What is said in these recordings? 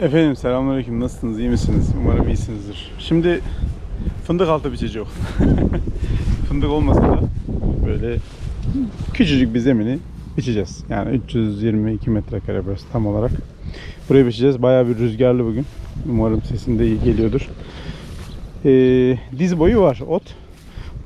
Efendim selamünaleyküm. Nasılsınız? iyi misiniz? Umarım iyisinizdir. Şimdi fındık altı biçeceğiz. fındık olmasa da böyle küçücük bir zemini biçeceğiz. Yani 322 metrekare burası tam olarak. Burayı biçeceğiz. Bayağı bir rüzgarlı bugün. Umarım sesinde iyi geliyordur. Ee, diz boyu var ot.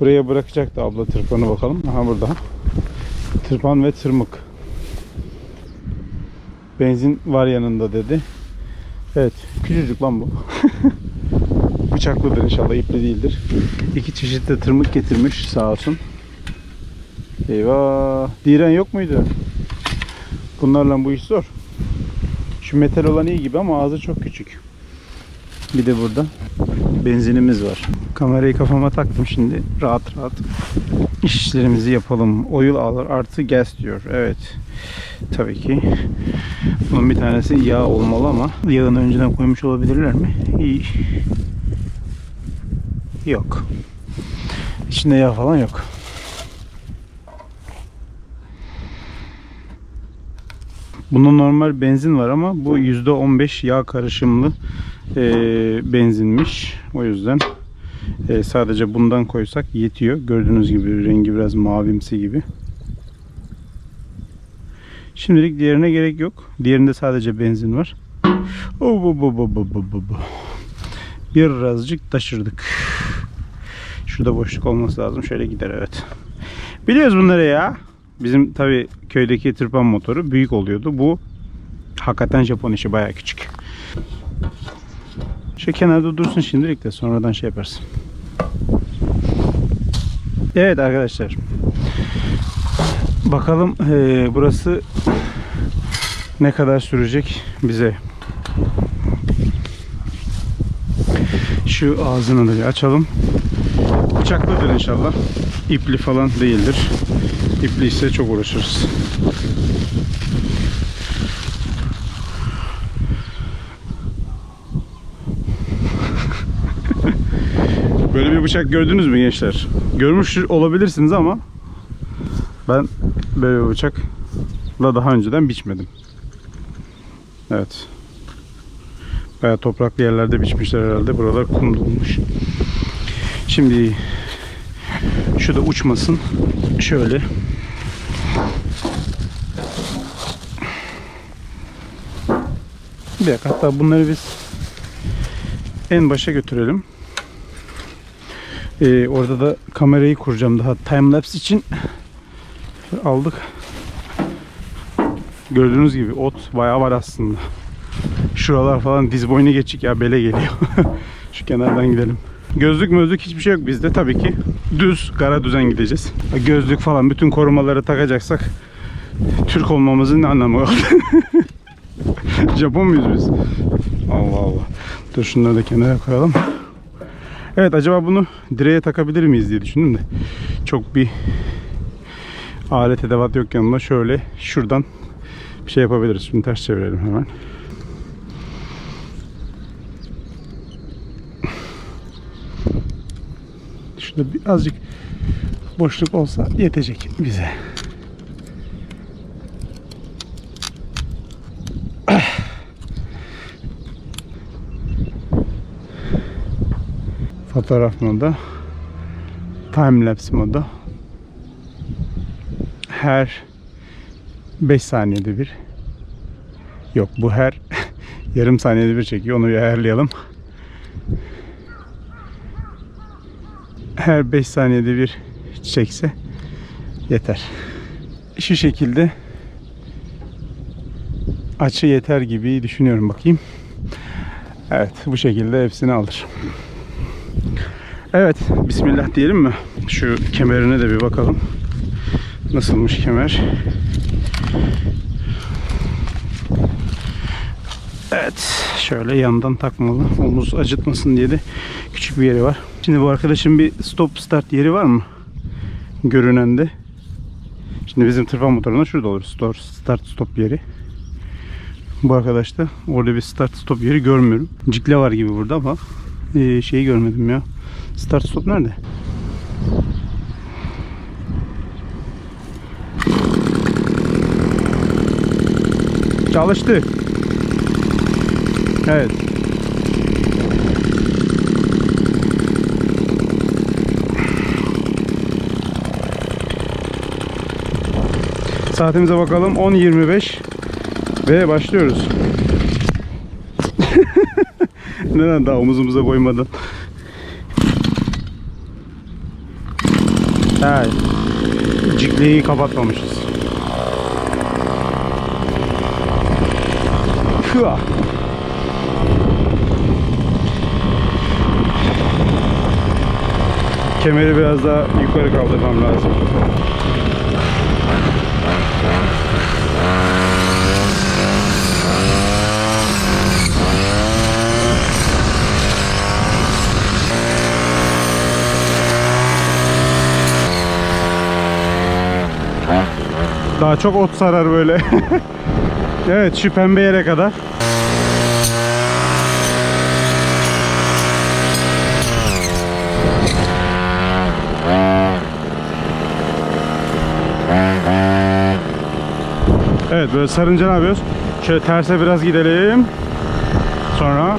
Buraya bırakacaktı abla tırpanı bakalım. Aha burada. Tırpan ve tırmık. Benzin var yanında dedi. Evet. Küçücük lan bu. Bıçaklıdır inşallah. ipli değildir. İki çeşit de tırmık getirmiş sağ olsun. Eyvah. Diren yok muydu? Bunlarla bu iş zor. Şu metal olan iyi gibi ama ağzı çok küçük. Bir de burada benzinimiz var. Kamerayı kafama taktım şimdi rahat rahat işlerimizi yapalım. Oil alır artı gas diyor. Evet. Tabii ki. Bunun bir tanesi yağ olmalı ama yağını önceden koymuş olabilirler mi? İyi. Yok. İçinde yağ falan yok. Bunda normal benzin var ama bu %15 yağ karışımlı e, benzinmiş. O yüzden e, sadece bundan koysak yetiyor. Gördüğünüz gibi rengi biraz mavimsi gibi. Şimdilik diğerine gerek yok. Diğerinde sadece benzin var. Oh. Birazcık taşırdık. Şurada boşluk olması lazım. Şöyle gider evet. Biliyoruz bunları ya. Bizim tabi köydeki tırpan motoru büyük oluyordu. Bu hakikaten Japon işi bayağı küçük. Şu kenarda dursun şimdilik de sonradan şey yaparsın. Evet arkadaşlar. Bakalım eee, burası ne kadar sürecek bize. Şu ağzını da bir açalım. Bıçaklıdır inşallah. İpli falan değildir. İpli ise çok uğraşırız. Böyle bir bıçak gördünüz mü gençler? Görmüş olabilirsiniz ama ben böyle bir bıçakla daha önceden biçmedim. Evet. Baya topraklı yerlerde biçmişler herhalde. Buralar kum dolmuş. Şimdi şu da uçmasın. Şöyle. Bir dakika hatta bunları biz en başa götürelim. Ee, orada da kamerayı kuracağım daha timelapse için aldık. Gördüğünüz gibi ot bayağı var aslında. Şuralar falan diz boyunu geçik ya bele geliyor. Şu kenardan gidelim. Gözlük mözlük hiçbir şey yok bizde tabii ki. Düz kara düzen gideceğiz. Gözlük falan bütün korumaları takacaksak Türk olmamızın ne anlamı var? Japon muyuz biz? Allah Allah. Dur şunları da kenara koyalım. Evet acaba bunu direğe takabilir miyiz diye düşündüm de. Çok bir alet edevat yok yanımda. Şöyle şuradan bir şey yapabiliriz. Şimdi ters çevirelim hemen. Şurada birazcık boşluk olsa yetecek bize. Fotoğraf modu. Timelapse modu. Her 5 saniyede bir. Yok bu her yarım saniyede bir çekiyor. Onu bir ayarlayalım. Her 5 saniyede bir çekse yeter. Şu şekilde açı yeter gibi düşünüyorum bakayım. Evet bu şekilde hepsini alır. Evet Bismillah diyelim mi? Şu kemerine de bir bakalım. Nasılmış kemer? Evet şöyle yandan takmalı. Omuz acıtmasın diye de küçük bir yeri var. Şimdi bu arkadaşın bir stop start yeri var mı? Görünende. Şimdi bizim tırpan motorunda şurada olur. Stop, start stop yeri. Bu arkadaş da orada bir start stop yeri görmüyorum. Cikle var gibi burada ama e, şeyi görmedim ya. Start stop nerede? Çalıştı. Evet. Saatimize bakalım 10.25 ve başlıyoruz. Neden daha omuzumuza koymadan? Evet. Cikleyi kapatmamışız. Hıa. Kemeri biraz daha yukarı kaldırmam lazım. Daha çok ot sarar böyle. evet şu pembe yere kadar. Evet böyle sarınca ne yapıyoruz? Şöyle terse biraz gidelim. Sonra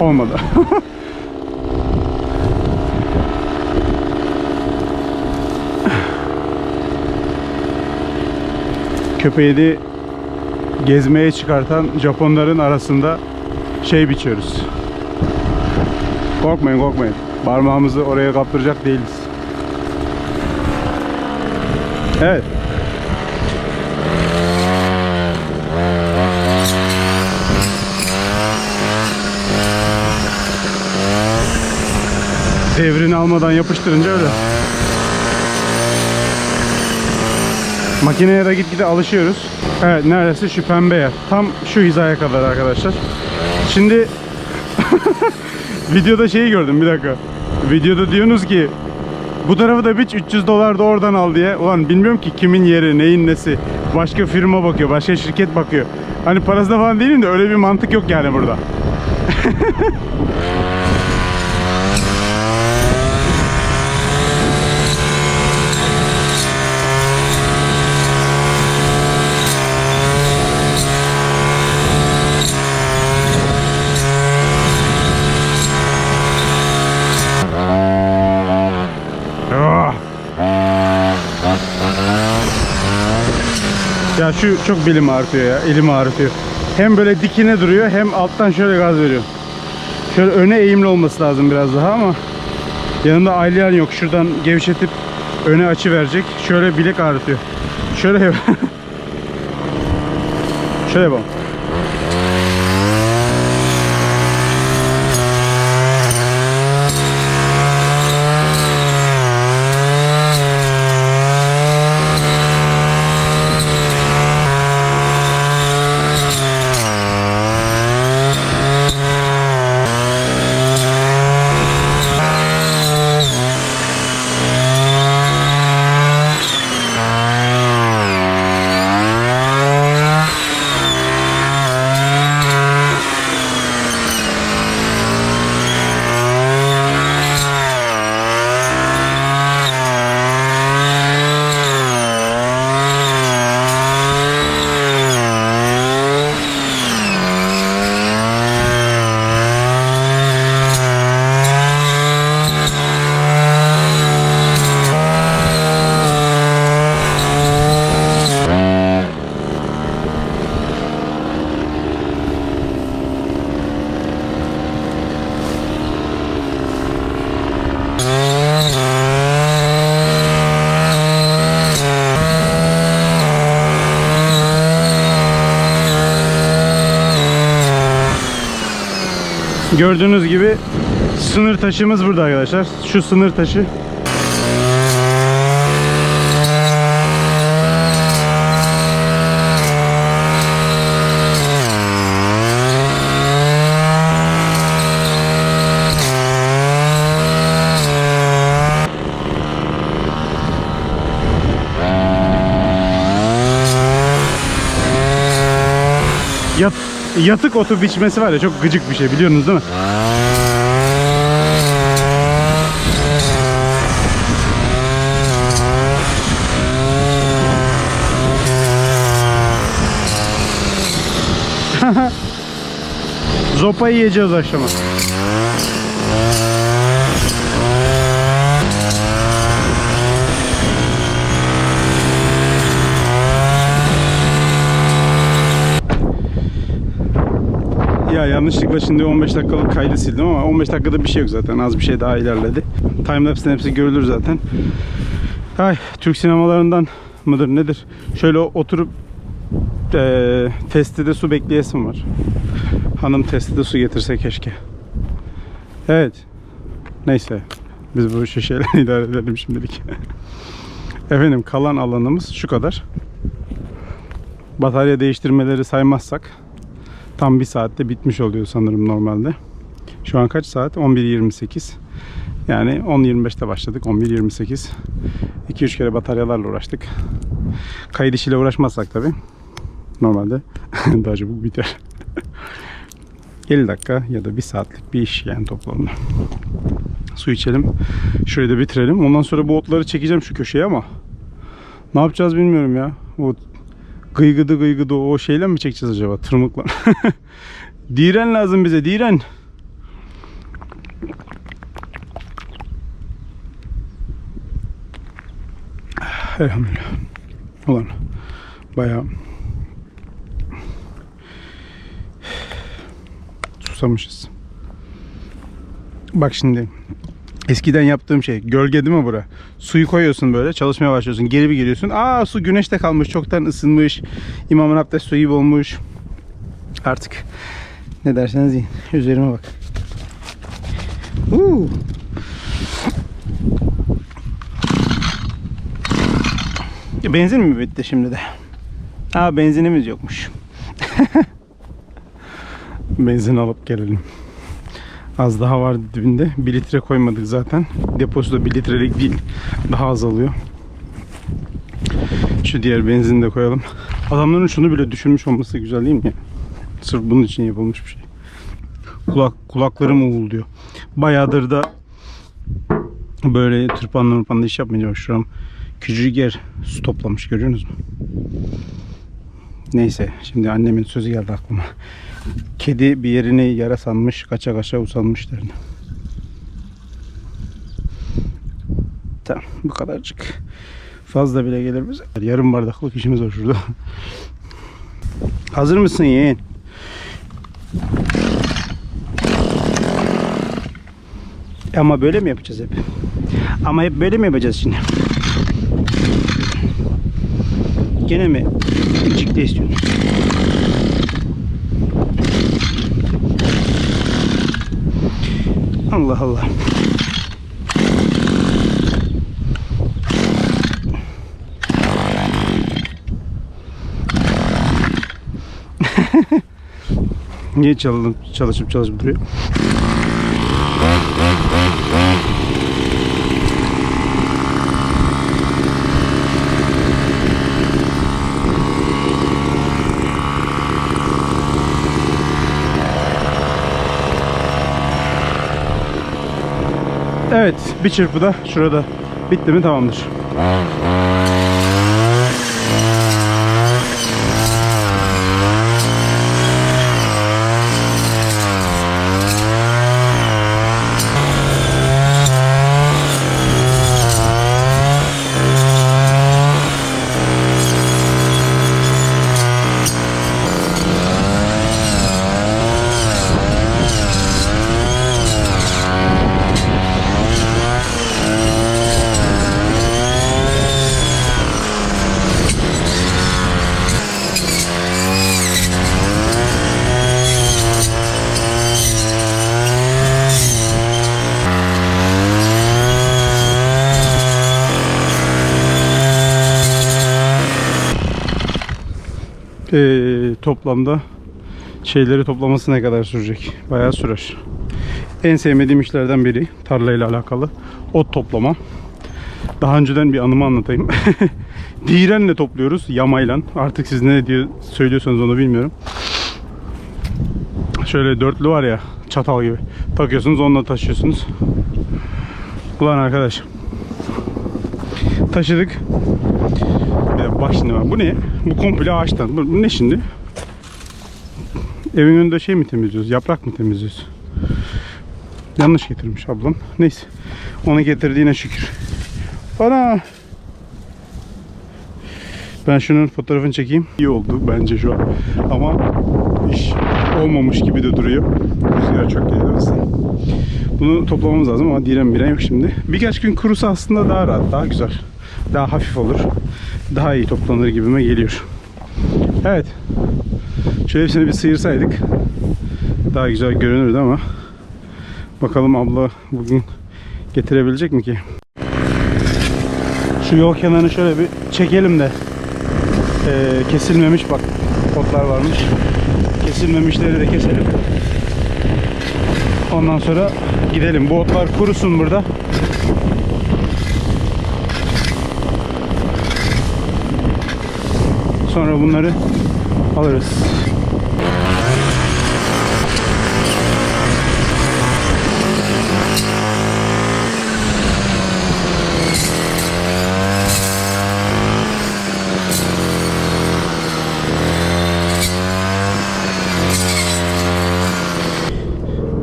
olmadı. Köpeği de gezmeye çıkartan Japonların arasında şey biçiyoruz. Korkmayın korkmayın. Parmağımızı oraya kaptıracak değiliz. Evet. Devrini almadan yapıştırınca öyle. Makineye de gitgide alışıyoruz. Evet neredeyse şu pembe yer. Tam şu hizaya kadar arkadaşlar. Şimdi videoda şeyi gördüm bir dakika. Videoda diyorsunuz ki bu tarafı da biç 300 dolar da oradan al diye. Ulan bilmiyorum ki kimin yeri, neyin nesi. Başka firma bakıyor, başka şirket bakıyor. Hani parası da falan değilim de öyle bir mantık yok yani burada. şu çok belim ağrıtıyor ya. Elim ağrıtıyor. Hem böyle dikine duruyor hem alttan şöyle gaz veriyor. Şöyle öne eğimli olması lazım biraz daha ama yanında aylayan yok. Şuradan gevşetip öne açı verecek. Şöyle bilek ağrıtıyor. Şöyle şöyle yapalım. Gördüğünüz gibi sınır taşımız burada arkadaşlar. Şu sınır taşı. Yatık otu biçmesi var ya çok gıcık bir şey biliyorsunuz değil mi? Zopayı yiyeceğiz akşama. Ya yanlışlıkla şimdi 15 dakikalık kaydı sildim ama 15 dakikada bir şey yok zaten. Az bir şey daha ilerledi. Timelapse'den hepsi görülür zaten. Ay Türk sinemalarından mıdır nedir? Şöyle oturup eee testide su bekleyesim var. Hanım testide su getirse keşke. Evet. Neyse. Biz bu işi şeyler idare edelim şimdilik. Efendim kalan alanımız şu kadar. Batarya değiştirmeleri saymazsak tam bir saatte bitmiş oluyor sanırım normalde. Şu an kaç saat? 11.28. Yani 10.25'te başladık. 11.28. 2-3 kere bataryalarla uğraştık. Kayıt işiyle uğraşmazsak tabi. Normalde daha çabuk biter. 50 dakika ya da 1 saatlik bir iş yani toplamda. Su içelim. Şurayı da bitirelim. Ondan sonra bu otları çekeceğim şu köşeye ama ne yapacağız bilmiyorum ya. O gıygıdı gıygıdı o şeyle mi çekeceğiz acaba? Tırmıkla. diren lazım bize diren. Elhamdülillah. Ulan bayağı susamışız. Bak şimdi eskiden yaptığım şey gölge değil mi bura? Suyu koyuyorsun böyle çalışmaya başlıyorsun geri bir geliyorsun. Aa su güneşte kalmış çoktan ısınmış. İmamın abdest suyu gibi olmuş. Artık ne derseniz deyin. Üzerime bak. Uuu. Benzin mi bitti şimdi de? Aa benzinimiz yokmuş. Benzin alıp gelelim. Az daha var dibinde. 1 litre koymadık zaten. Deposu da 1 litrelik değil. Daha az alıyor. Şu diğer benzini de koyalım. Adamların şunu bile düşünmüş olması güzel değil mi ya? Sırf bunun için yapılmış bir şey. Kulak, kulaklarım uğulduyor. Bayağıdır da böyle tırpanla tırpanla iş yapmayacağım. Şuram küçücük yer su toplamış görüyorsunuz mu? Neyse şimdi annemin sözü geldi aklıma. Kedi bir yerini yara sanmış, kaça kaça usanmış derdi. Tamam bu kadarcık. Fazla bile gelir bize. Yarım bardaklık işimiz var şurada. Hazır mısın yeğen? Ama böyle mi yapacağız hep? Ama hep böyle mi yapacağız şimdi? Gene mi cikte istiyorsun? Allah Allah. Niye çalışıp çalışıp çalışıp duruyor? Evet, bir çırpıda şurada bitti mi tamamdır. Ee, toplamda şeyleri toplaması ne kadar sürecek? Bayağı sürer. En sevmediğim işlerden biri tarlayla alakalı ot toplama. Daha önceden bir anımı anlatayım. Direnle topluyoruz yamayla. Artık siz ne diyor söylüyorsanız onu bilmiyorum. Şöyle dörtlü var ya çatal gibi. Takıyorsunuz onunla taşıyorsunuz. Ulan arkadaş. Taşıdık. Bir de bak şimdi bak. Bu ne? Bu komple ağaçtan. Bu, bu ne şimdi? Evin önünde şey mi temizliyoruz? Yaprak mı temizliyoruz? Yanlış getirmiş ablam. Neyse. Onu getirdiğine şükür. Bana. Ben şunun fotoğrafını çekeyim. İyi oldu bence şu an. Ama iş olmamış gibi de duruyor. Rüzgar çok aslında. Bunu toplamamız lazım ama diren biren yok şimdi. Birkaç gün kurusa aslında daha rahat, daha güzel. Daha hafif olur. Daha iyi toplanır gibime geliyor. Evet. Şöyle hepsini bir sıyırsaydık daha güzel görünürdü ama bakalım abla bugün getirebilecek mi ki? Şu yol kenarını şöyle bir çekelim de Ee, kesilmemiş bak otlar varmış. Kesilmemişleri de keselim. Ondan sonra gidelim. Bu otlar kurusun burada. Sonra bunları alırız.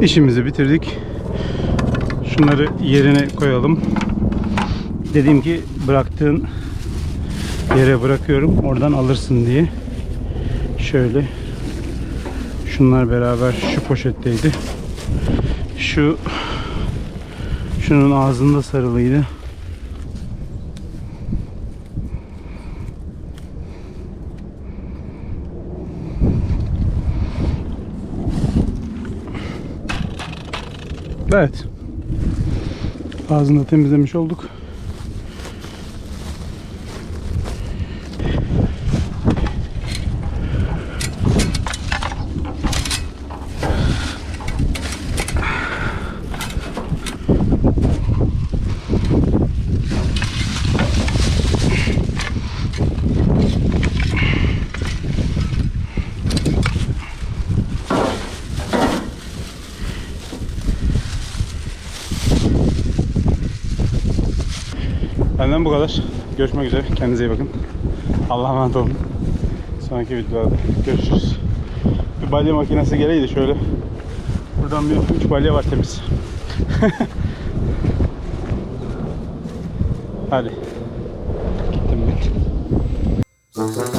İşimizi bitirdik. Şunları yerine koyalım. Dediğim ki bıraktığın yere bırakıyorum. Oradan alırsın diye. Şöyle. Şunlar beraber şu poşetteydi. Şu şunun ağzında sarılıydı. Evet. Ağzını temizlemiş olduk. Bu kadar. Görüşmek üzere. Kendinize iyi bakın. Allah'a emanet olun. Sonraki videolarda görüşürüz. Bir balya makinesi geleydi şöyle. Buradan bir üç balya var temiz. Hadi. Gittim ben.